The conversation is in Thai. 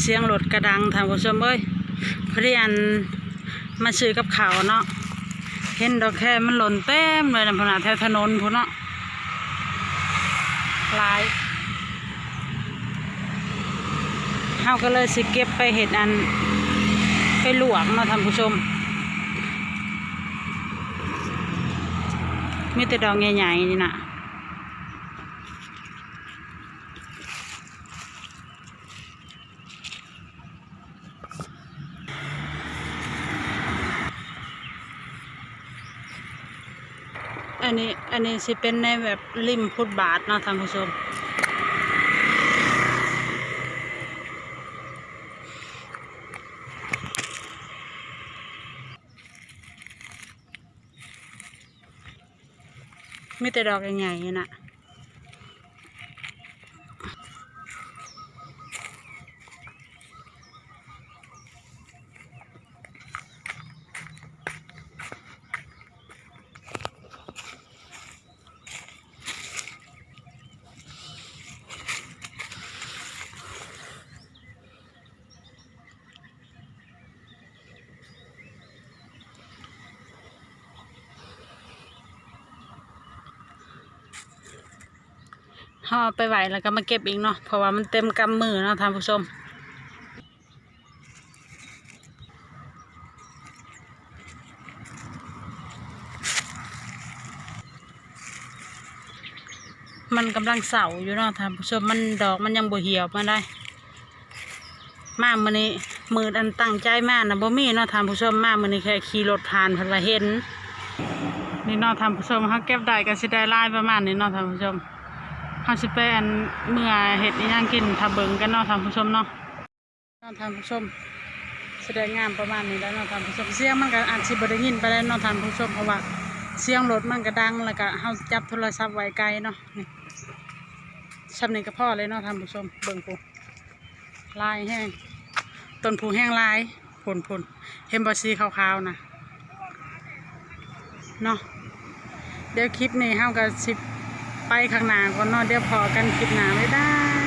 เสียงรถกระดังท่านผู้ชมเอ้ยพอดีอันมาซื้อกับข้าวเนาะเห็นดอกแค่มันหล่นเต็มเลยนะพนาแถวถนนพุ่นเนาะลายเฮาก็เลยสิเก็บไปเห็ดอันไปหลวกเนาะท่านผู้ชมมีแต่ดอกใหญ่ๆนี่นะ อันนี้อันนี้สิเป็นในแบบริมพุทธบาทนะท่านผู้ชม มีแต่ดอกใหญ่ๆนะ่ะ ห่อไปไหวแล้วก็มาเก็บอีกเนาะเพราะว่ามันเต็มกำมือเนาะท่านผู้ชมมันกำลังเสาอยู่เนาะท่านผู้ชมมันดอกมันยังบ่เหี่ยวมาได้ มามื้อนี้มืออันตั้งใจมากนะบ่มีเนาะท่านผู้ชมมามื้อนี้แค่ขี่รถผ่านพิ่นว่าเห็นนี่เนาะท่านผู้ชมเฮาเก็บได้ก็สิได้ลายประมาณนี้เนาะท่านผู้ชม เฮาสิไปอันเมื่อเห็ดอีหยังกินถ้าเบิงกันเนาะท่านผู้ชมเนาะนาะท่านผู้ชมแสดงงามประมาณนี้แล้วเนาะท่านผู้ชมเสียงมันก็อาจสิบ่ได้ยินไปแล้วเนาะท่านผู้ชมเพราะว่าเสียงรถมันก็ดังแล้วก็เฮาจับโทรศัพท์ไว้ไกลเนาะนี่ซำนี้ก็พอเลยเนาะท่านผู้ชมเบิ่งผู้ลายแห้งต้นผู้แห้งลายผลผลเห็นบ่สีขาวๆนะเนาะเดี๋ยวคลิปนี้เฮาก็สิ ไปข้างหน้าก่อนเนาะเดี๋ยวพอกันคลิปหน้าไม่ได้